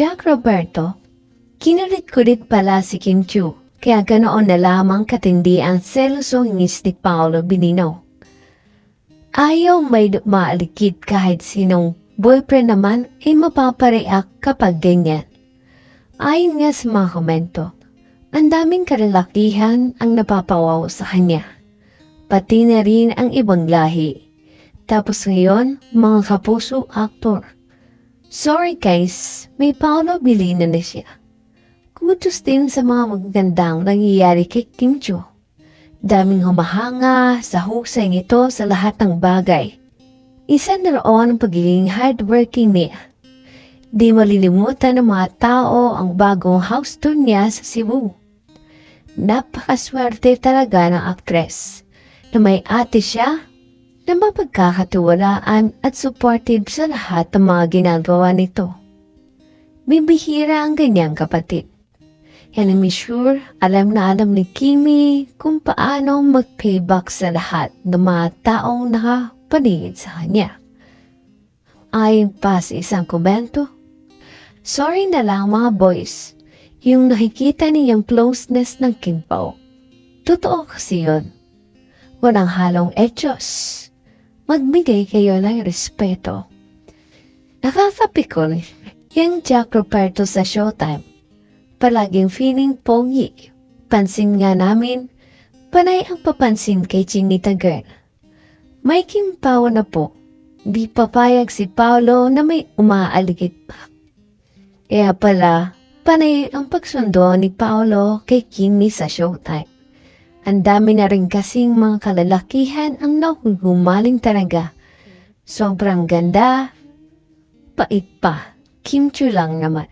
Jack Roberto, kinulit-kulit pala si Kim Chu, kaya ganoon na lamang katindi ang selosong ngis ni Paolo Binino. Ayaw may maalikid kahit sinong boyfriend naman ay mapapareact kapag ganyan. Ayon nga sa mga komento, ang daming kalalakihan ang napapawaw sa kanya. Pati na rin ang ibang lahi. Tapos ngayon, mga kapuso aktor. Sorry guys, may Paolo Bilina na siya. Kudos din sa mga magagandang nangyayari kay Kim Cho. Daming humahanga sa husay nito sa lahat ng bagay. Isa na roon ang pagiging hardworking niya. Di malilimutan ng mga tao ang bagong house tour niya sa Cebu. Napakaswerte talaga ng aktres na may ate siya na mapagkakatiwalaan at supportive sa lahat ng mga ginagawa nito. Bibihira ang ganyang kapatid. And I'm sure alam na alam ni Kimi kung paano mag-payback sa lahat ng mga taong nakapaningin sa kanya. Ayon pa sa isang komento, Sorry na lang mga boys, yung nakikita niyang closeness ng Kim. Totoo kasi yun. Walang halong etos. Magbigay kayo ng respeto. Nakakapikol yung Jack Roberto sa Showtime. Palaging feeling pogi. Pansin nga namin, panay ang papansin kay Chinita Girl. May Kim Pao na po. Di papayag si Paolo na may umaaligid pa. Kaya pala, panay ang pagsundo ni Paolo kay Kimi sa Showtime. Ang dami na rin kasing mga kalalakihan ang nahuhumaling talaga. Sobrang ganda, pait pa. Kim Chu lang naman.